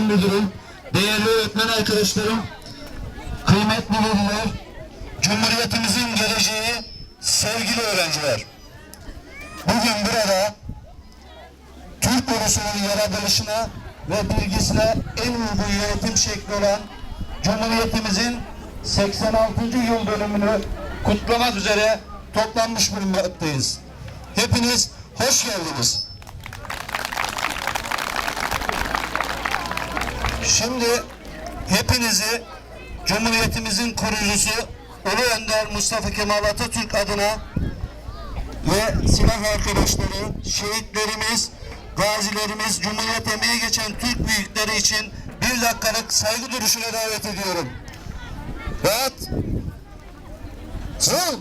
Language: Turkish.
Müdürüm, değerli öğretmen arkadaşlarım, kıymetli veliler, Cumhuriyetimizin geleceği, sevgili öğrenciler. Bugün burada Türk ulusunun yaratılışına ve bilgisine en uygun yönetim şekli olan Cumhuriyetimizin 86. yıl dönümünü kutlamak üzere toplanmış bulunmaktayız. Hepiniz hoş geldiniz. Şimdi hepinizi Cumhuriyetimizin kurucusu Ulu Önder Mustafa Kemal Atatürk adına ve silah arkadaşları, şehitlerimiz, gazilerimiz, Cumhuriyet emeği geçen Türk büyükleri için bir dakikalık saygı duruşuna davet ediyorum. Rahat. Zıl.